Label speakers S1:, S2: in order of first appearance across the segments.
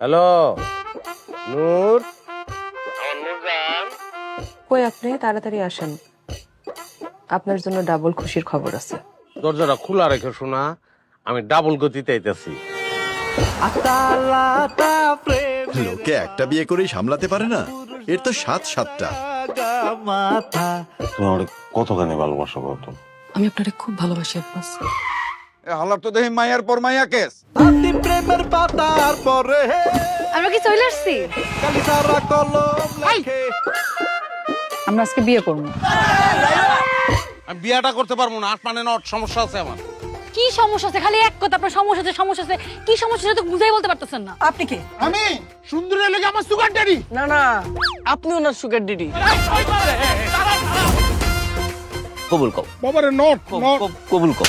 S1: Hello নূর?
S2: কই আপনি? তাড়াতাড়ি আসেন। আপনার জন্য ডাবল খুশির খবর আছে।
S1: দরজাটা খোলা রেখে শোনা আমি ডাবল গতিতে আইতেছি।
S3: লোকে একটা বিয়ে করেই সামলাতে পারে না? এর তো সাত সাতটা।
S4: তুমি আমার কতখানি ভালোবাসো কত
S2: আমি আপনারে খুব ভালোবাসি আব্বাস।
S5: হালার তো দেখি মায়ার পর মায়া কেস।
S6: আমরা কি চলে আসছি? আমরা আজকে বিয়ে করব।
S1: আমি বিয়াটা করতে পারব না আট মানে নট সমস্যা আছে আমার।
S6: কি সমস্যা আছে? খালি এক কথা আপনার সমস্যা আছে সমস্যা আছে। কি সমস্যা সেটা তো বুঝাই বলতে পারতেছেন না।
S2: আপনি কে?
S1: আমি সুন্দরী লেগে আমার সুগার ড্যাডি
S2: না না আপনি ওনার সুগার ডিডি
S7: কবুল কব
S1: বাবারে নট
S7: কব- কব- কবুল কব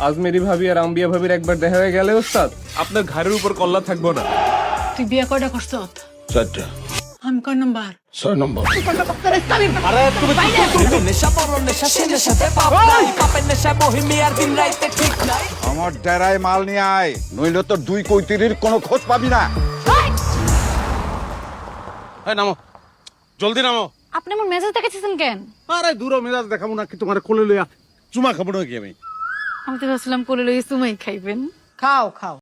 S8: আজমেরি ভাবি আর আম্বিয়া ভাবির একবার দেখা হয়ে গেলে ওস্তাদ? আপনার ঘাড়ের উপর কল্লা থাকব না।
S6: তুই বিয়ে কয়টা করছ?
S4: চারটা।
S6: আমি কয় নাম্বার?
S4: ছয় নম্বর।
S5: আমার ডেরায় মাল নিয়ে আয় নইলে তো দুই কৈতিরির কোনো খোঁজ পাবি না।
S1: নামো। জলদি নামো।
S6: আপনি আমার মেজাজ দেখাচ্ছেন কেন?
S1: আরে দূর মেজাজ দেখাবো না কি তোমার কোলে লইয়া চুমা খাব নাকি আমি?
S6: আমি তো ভাবছিলাম কোলে লইয়ে সুমাই খাইবেন।
S2: খাও খাও।